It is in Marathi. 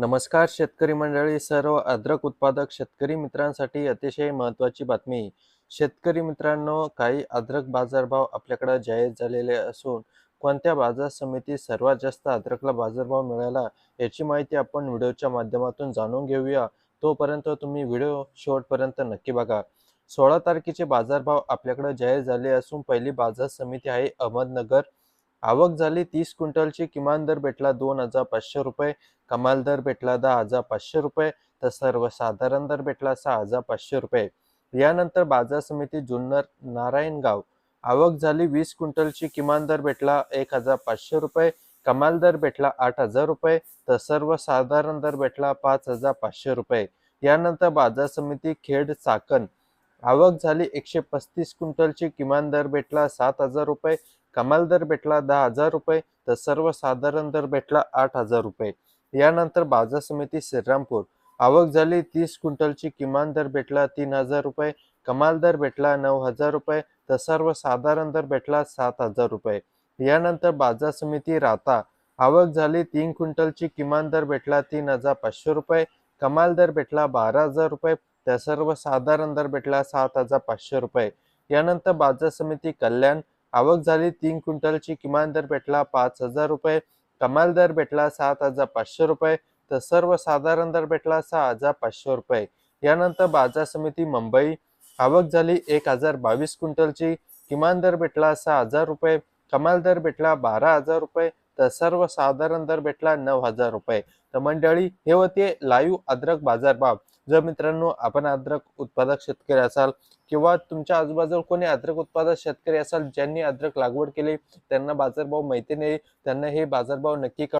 नमस्कार शेतकरी मंडळी सर्व अद्रक उत्पादक शेतकरी मित्रांसाठी अतिशय महत्त्वाची बातमी. शेतकरी मित्रांनो काही अद्रक बाजारभाव आपल्याकडे जाहीर झालेले असून कोणत्या बाजार समितीत सर्वात जास्त अद्रकला बाजारभाव मिळाला याची माहिती आपण व्हिडिओच्या माध्यमातून जाणून घेऊया. तोपर्यंत तुम्ही व्हिडिओ शेवटपर्यंत नक्की बघा. सोळा तारखेचे बाजारभाव आपल्याकडे जाहीर झाले असून पहिली बाजार समिती आहे अहमदनगर. आवक झाली तीस क्विंटलची किमान दर भेटला दोन हजार पाचशे रुपये कमाल दर भेटला दहा हजार पाचशे रुपये तर सर्वसाधारण दर भेटला सहा हजार पाचशे रुपये. यानंतर बाजार समिती जुन्नर नारायणगाव आवक झाली वीस क्विंटलची किमान दर भेटला एक हजार पाचशे रुपये कमाल दर भेटला आठ हजार रुपये तर सर्वसाधारण दर भेटला पाच हजार पाचशे रुपये. यानंतर बाजार समिती खेड चाकण आवक झाली एकशे पस्तीस क्विंटलची किमान दर भेटला सात हजार रुपये कमाल दर भेटला दहा हजार रुपये तर सर्वसाधारण दर भेटला आठ हजार रुपये. यानंतर बाजार समिती श्रीरामपूर. आवक झाली तीस क्विंटलची किमान दर भेटला तीन हजार रुपये कमाल दर भेटला नऊ हजार रुपये तर सर्वसाधारण दर भेटला सात हजार रुपये. यानंतर बाजार समिती राहता. आवक झाली तीन क्विंटलची किमान दर भेटला तीन हजार पाचशे रुपये कमाल दर भेटला बारा हजार रुपये तर सर्वसाधारण दर भेटला सात हजार पाचशे रुपये. यानंतर बाजार समिती कल्याण आवक झाली तीन क्विंटलची किमान दर भेटला पाच हजार रुपये कमाल दर भेटला सात हजार पाचशे रुपये तर सर्वसाधारण दर भेटला सहा हजार पाचशे रुपये. यानंतर बाजार समिती मुंबई आवक झाली एक हजार बावीस क्विंटलची किमान दर भेटला सहा हजार रुपये कमाल दर भेटला बारा हजार रुपये तर सर्वसाधारण दर भेटला नऊ हजार रुपये. तर मंडळी हे होते लाईव्ह अद्रक बाजारभाव. जर मित्रांनो आपण अद्रक उत्पादक शेतकरी असाल किंवा तुमच्या आजूबाजूला कोणी अद्रक उत्पादक शेतकरी असाल ज्यांनी अद्रक लागवड केली त्यांना बाजारभाव माहिती नाही त्यांना हे बाजारभाव नक्की